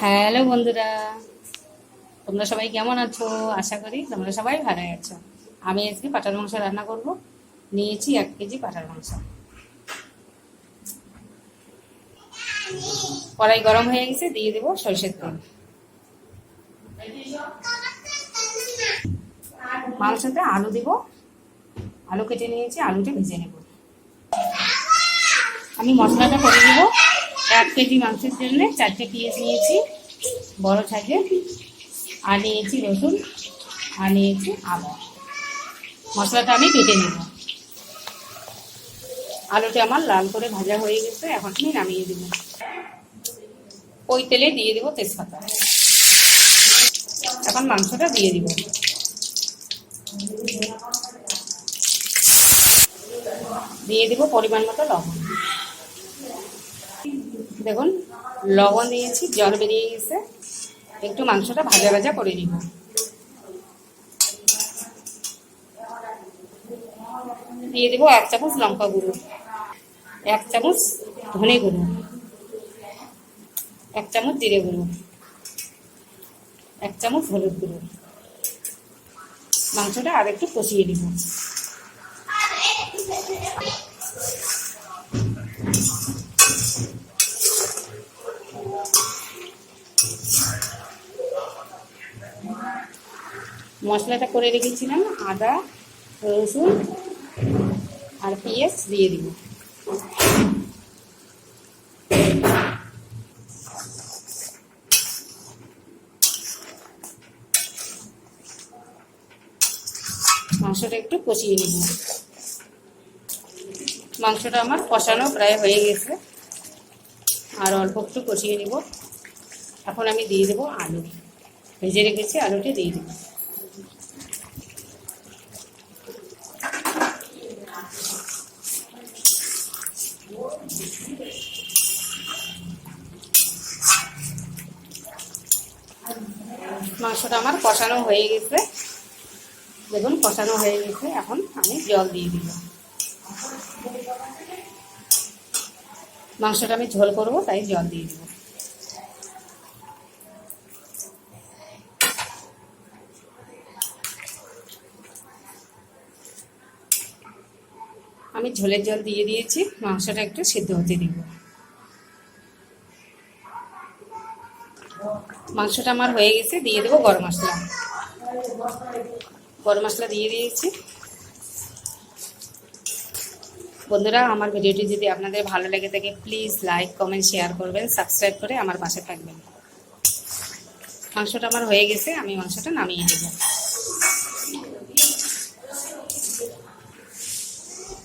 Hello বন্ধুরা। তোমরা সবাই কেমন আছো? আশা করি তোমরা সবাই ভালো আছো। আমি আজকে পাটার মাংস রান্না করব। নিয়েছি এক কেজি পাটার মাংস। কড়াই গরম হয়ে গেছে, দিয়ে দেবো সরষের তেল। মাংসতে আলু দিব। আলু কেটে নিয়েছি, আলুটা ভেজে নেব। আমি মশলাটা করে দেবো এক কেজি মাংসের জন্য চারটে পিঁয়াজ নিয়েছি, বড় সাইজের। আর নিয়েছি রসুন, আর নিয়েছি আদা। মশলাটা আমি বেটে নেব। আলুটা আমার লাল করে ভাজা হয়ে গেছে, এখন আমি নামিয়ে দেব। ওই তেলে দিয়ে দেবো তেজপাতা। এখন মাংসটা দিয়ে দিব। দিয়ে দিব পরিমাণ মতো লবণ। দেখুন, লবণ দিয়েছি, জল বেরিয়ে গেছে। একটু মাংসটা ভাজা ভাজা করে নিব। দিয়ে দেবো এক চামচ লঙ্কা গুঁড়ো, এক চামচ ধনে গুঁড়ো, এক চামচ জিরে গুঁড়ো, এক চামচ হলুদ গুঁড়ো। মাংসটা আর একটু কষিয়ে দিব মশলাটা করে রেখেছিলাম, আদা, রসুন আর পেঁয়াজ দিয়ে দিব। মাংসটা একটু কষিয়ে নিব। মাংসটা আমার কষানো প্রায় হয়ে গেছে। আর অল্প একটু কষিয়ে নিব। এখন আমি দিয়ে দেবো আলু। ভেজে রেখেছি, আলুটা দিয়ে দেবো। মাংসটা আমার কষানো হয়ে গেছে। দেখুন, কষানো হয়ে গেছে। এখন আমি জল দিয়ে দিব। মাংসটা আমি ঝোল করব, তাই জল দিয়ে দিব। আমি ঝোলের জল দিয়ে দিয়েছি, মাংসটা একটু সিদ্ধ হতে দিব। মাংসটা আমার হয়ে গেছে, দিয়ে দেবো গরম মশলা। গরম মশলা দিয়ে দিয়েছি। বন্ধুরা, আমার ভিডিওটি যদি আপনাদের ভালো লেগে থাকে প্লিজ লাইক কমেন্ট শেয়ার করবেন সাবস্ক্রাইব করে আমার পাশে থাকবেন। মাংসটা আমার হয়ে গেছে, আমি মাংসটা নামিয়ে দেব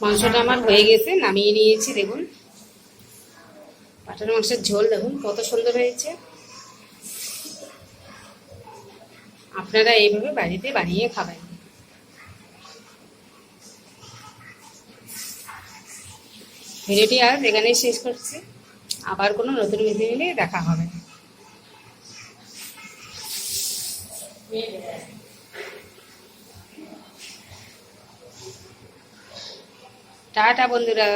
মাংসটা আমার হয়ে গেছে, নামিয়ে নিয়েছি, দেখুন। পাটার মাংসের ঝোল, দেখুন কত সুন্দর হয়েছে। আপনারা এইভাবে বাড়িতে বানিয়ে খাবেন। ভিডিওটি আর এখানেই শেষ করছি। আবার কোনো নতুন ভিডিও নিলে দেখা হবে। টাটা বন্ধুরা।